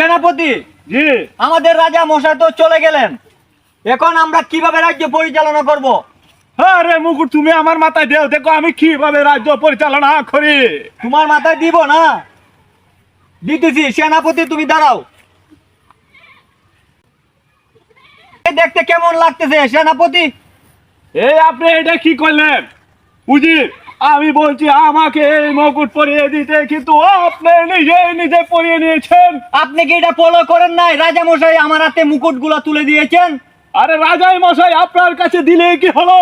সেনাপতি! জি। আমাদের রাজা মশাই তো চলে গেলেন। এখন আমরা কীভাবে রাজ্য পরিচালনা করব? হ্যাঁ রে মুকুট তুমি আমার মাথায় দেও দেখো আমি কীভাবে রাজ্য পরিচালনা করি? তোমার মাথায় দিব না? দিতেছি সেনাপতি তুমি দাঁড়াও। দেখতে কেমন লাগতেছে সেনাপতি? এই আপনি এটা কি করলেন? উজির আমি বলছি আমাকে এই মুকুট পরিয়ে দিতে কিন্তু আপনি নিজে নিজে পরিয়ে নিয়েছেন। আপনি কি এটা ফলো করেন নাই? রাজা মশাই আমার হাতে মুকুটগুলো তুলে দিয়েছেন। আরে রাজাই মশাই আপনার কাছে দিলে কি হলো?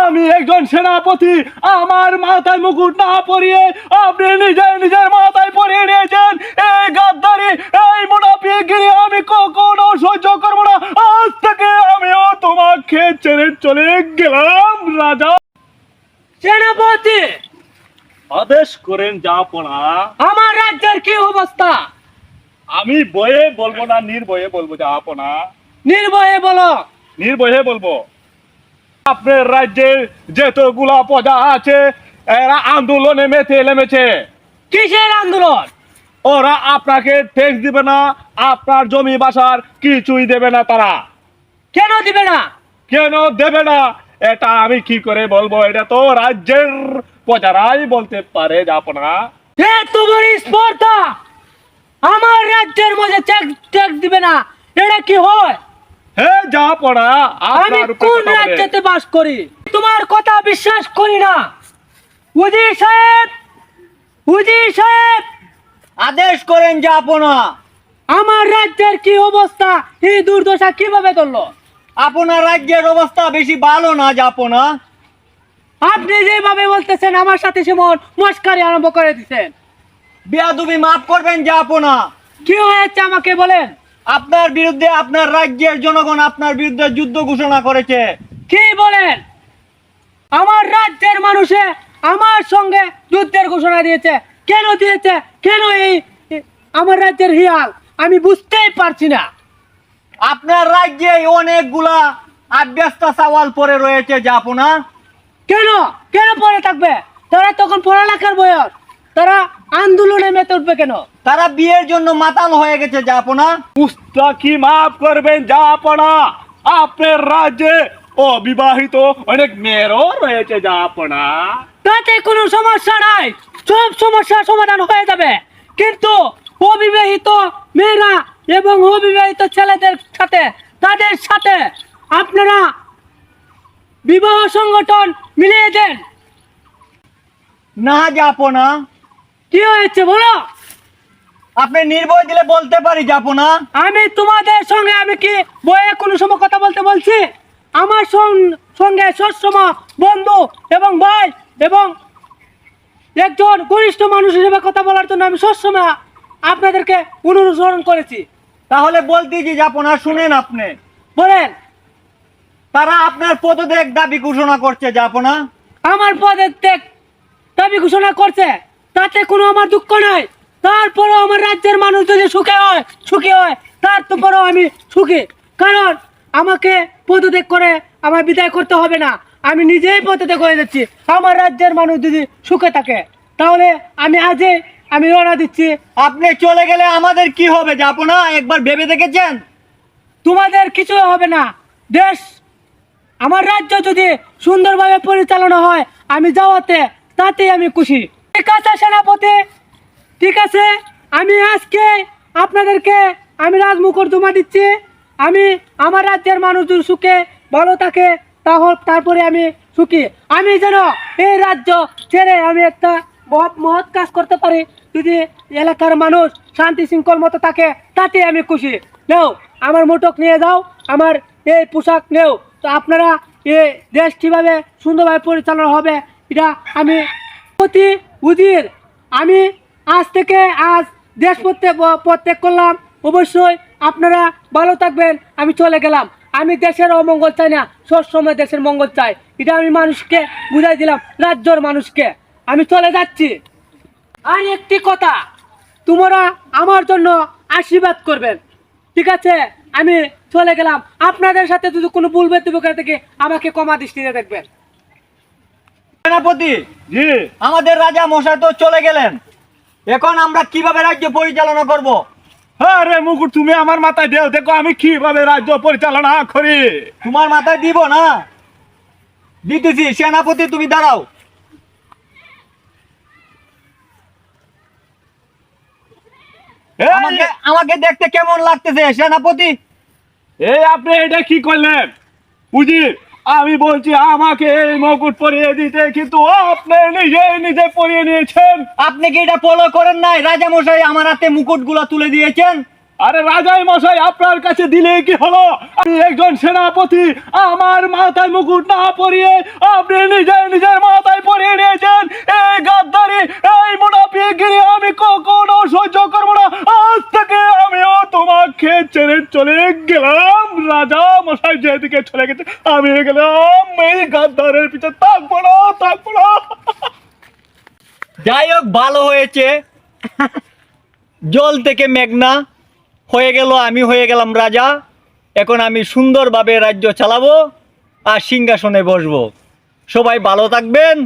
আমি একজন সেনাপতি আমার মাথায় মুকুট না পরিয়ে আপনি নিজে নিজের মাথায় পরিয়ে নিয়েছেন। এই গাদ্দারি এই মুনাফিগিরি আমি কখনো সহ্য করব না। আজ থেকে আমিও তোমাকে ছেড়ে চলে গেলাম। সেনাপতি! আদেশ করেন যাপনা আমার রাজ্যের কি অবস্থা? আমি বয়ে বলব না নির্ভয়ে বলব যাপনা নির্ভয়ে বলো। নির্ভয়ে বলব। আপনার রাজ্যের যতগুলা প্রজা আছে এরা আন্দোলনে মেতে নেমেছে। কিসের আন্দোলন? ওরা আপনাকে ট্যাক্স দিবে না আপনার জমি বাসার কিছুই দেবে না তারা। কেন দিবে না? কেন দেবে না? এটা আমি কি করে বলব? এটা তো রাজ্যের প্রজারাই বলতে পারে যাপনা এ তোমার স্পর্ধা আমার রাজ্যের মধ্যে ট্যাক্স দিবে না। এটা কি হয়? হে যাপনা আমি কোন রাজ্যেতে বাস করি? তোমার কথা বিশ্বাস করি না। সাহেব সাহেব। আদেশ করেন যাপনা আমার রাজ্যের কি অবস্থা? এই দুর্দশা কীভাবে করল আপনার রাজ্যের অবস্থা বেশি ভালো না যাপনা আপনি? যেভাবে বলতেছেন আমার সাথে সেমন মস্কারি আরম্ভ করে দিচ্ছেন বিয়াদুবি মাফ করবেন যাপনা কি হয়েছে আমাকে বলেন? আপনার বিরুদ্ধে আপনার রাজ্যের জনগণ আপনার বিরুদ্ধে যুদ্ধ ঘোষণা করেছে। কি বলেন? আমার রাজ্যের মানুষে আমার সঙ্গে যুদ্ধের ঘোষণা দিয়েছে। কেন দিয়েছে? কেন এই আমার রাজ্যের হিয়াল? আমি বুঝতেই পারছি না। আপনার রাজ্যে অনেকগুলা আভ্যস্ত সওয়াল পড়ে রয়েছে যাপনা কেন? কেন পড়ে থাকবে? তারা তখন পড়ালেখার বয়স। তারা আন্দোলনে মেতে উঠবে কেন? তারা বিয়ের জন্য মাতাল হয়ে গেছে যাপনা মুস্তাকি মাফ করবেন যাপনা আপনার রাজ্যে অবিবাহিত অনেক মেয়েরও রয়েছে যাপনা তাতে কোনো সমস্যা নাই। সব সমস্যার সমাধান হয়ে যাবে। কিন্তু অবিবাহিত মেয়েরা এবং অবিবাহিত ছেলেদের সাথে তাদের সাথে আপনারা বিবাহ সংগঠন মিলিয়ে দেন। না যাপনা। কি হয়েছে বলো? আপনি নির্ভয় দিলে বলতে পারি যাব না আমি তোমাদের সঙ্গে আমি কি বইয়ে কোনো সময় কথা বলতে বলছি? আমার সঙ্গে সবসময় বন্ধু এবং ভাই এবং একজন ঘনিষ্ঠ মানুষ হিসেবে কথা বলার জন্য আমি সবসময় আপনাদেরকে অনুসরণ করেছি। তাহলে বলতেছি যাপনা শুনেন আপনি। বলেন, তারা আপনার পদত্যাগ দাবি ঘোষণা করছে, যাপনা? আমার পদের ত্যাগ দাবি ঘোষণা করছে, তাতে কোনো আমার দুঃখ নাই। তারপরেও আমার রাজ্যের মানুষ যদি সুখে হয়, সুখী হয়, তার তারপরেও আমি সুখী। কারণ আমাকে পদত্যাগ করে আমার বিদায় করতে হবে না। আমি নিজেই পদত্যাগ হয়ে যাচ্ছি আমার রাজ্যের মানুষ যদি সুখে থাকে, তাহলে আমি আজই আমি রওনা দিচ্ছি। আপনি চলে গেলে আমাদের কি হবে যাপনা একবার ভেবে দেখেছেন? তোমাদের কিছু হবে না। দেশ, আমার রাজ্য যদি সুন্দরভাবে পরিচালনা হয়, আমি যাওয়াতে তাতেই আমি খুশি। ঠিক আছে, সেনাপতি। ঠিক আছে, আমি আজকে আপনাদেরকে, আমি রাজমুকুর জমা দিচ্ছি। আমি আমার রাজ্যের মানুষ যদি সুখে, ভালো থাকে, তাহলে, তারপরে আমি সুখী। আমি যেন এই রাজ্য ছেড়ে আমি একটা মহৎ কাজ করতে পারি। যদি এলাকার মানুষ শান্তি শৃঙ্খল মতো থাকে তাতে আমি খুশি। নেও, আমার মোটক নিয়ে যাও, আমার এই পোশাক নেও। তো আপনারা এই দেশ কীভাবে সুন্দরভাবে পরিচালনা হবে, এটা আমি প্রতি উজির, আমি আজ থেকে আজ দেশ প্রত্যেক প্রত্যেক করলাম। অবশ্যই আপনারা ভালো থাকবেন, আমি চলে গেলাম। আমি দেশের অমঙ্গল চাই না, সবসময় দেশের মঙ্গল চাই। এটা আমি মানুষকে বুঝাই দিলাম, রাজ্যর মানুষকে। আমি চলে যাচ্ছি। আর একটি কথা তোমরা আমার জন্য আশীর্বাদ করবেন ঠিক আছে? আমি চলে গেলাম। আপনাদের সাথে যদি কোনো ভুল বেতব করে থেকে আমাকে কমা দৃষ্টিতে দেখবেন। সেনাপতি জি। আমাদের রাজা মশাই তো চলে গেলেন। এখন আমরা কীভাবে রাজ্য পরিচালনা করব? আরে মুকুট তুমি আমার মাথায় দেও। দেখো আমি কীভাবে রাজ্য পরিচালনা করি। তোমার মাথায় দিব না? দিতেছি। সেনাপতি তুমি দাঁড়াও। আমাকে আমাকে দেখতে কেমন লাগতেছে সেনাপতি? এই আপনি এটা কি করলেন? বুঝি আমি বলছি আমাকে এই মুকুট পরিয়ে দিতে কিন্তু আপনি নিজে নিজে পরিয়ে নিয়েছেন। আপনি কি এটা ফলো করেন নাই? রাজামশাই আমার হাতে মুকুটগুলো তুলে দিয়েছেন। আরে রাজাই মশাই, আপনার কাছে দিলে কি হলো? আমি একজন সেনাপতি, আমার মাথায় মুকুট না পরিয়ে আপনি নিজে নিজের মাথায় পরিয়ে নিয়েছেন। এই গাদ্দারি, এই মুনাফিগিরি আমি কখনো সহ্য করব না। আজ থেকে আমিও তোমাকে ছেড়ে চলে গেলাম। রাজা মশাই যেদিকে চলে গেছে, আমি গেলাম। এই গাদ্দারের পিছনে থাকব না থাকব না। যাই হোক, ভালো হয়েছে। জল থেকে মেঘনা। হয়ে গেল, আমি হয়ে গেলাম রাজা। এখন আমি সুন্দরভাবে রাজ্য চালাবো আর সিংহাসনে বসবো। সবাই ভালো থাকবেন।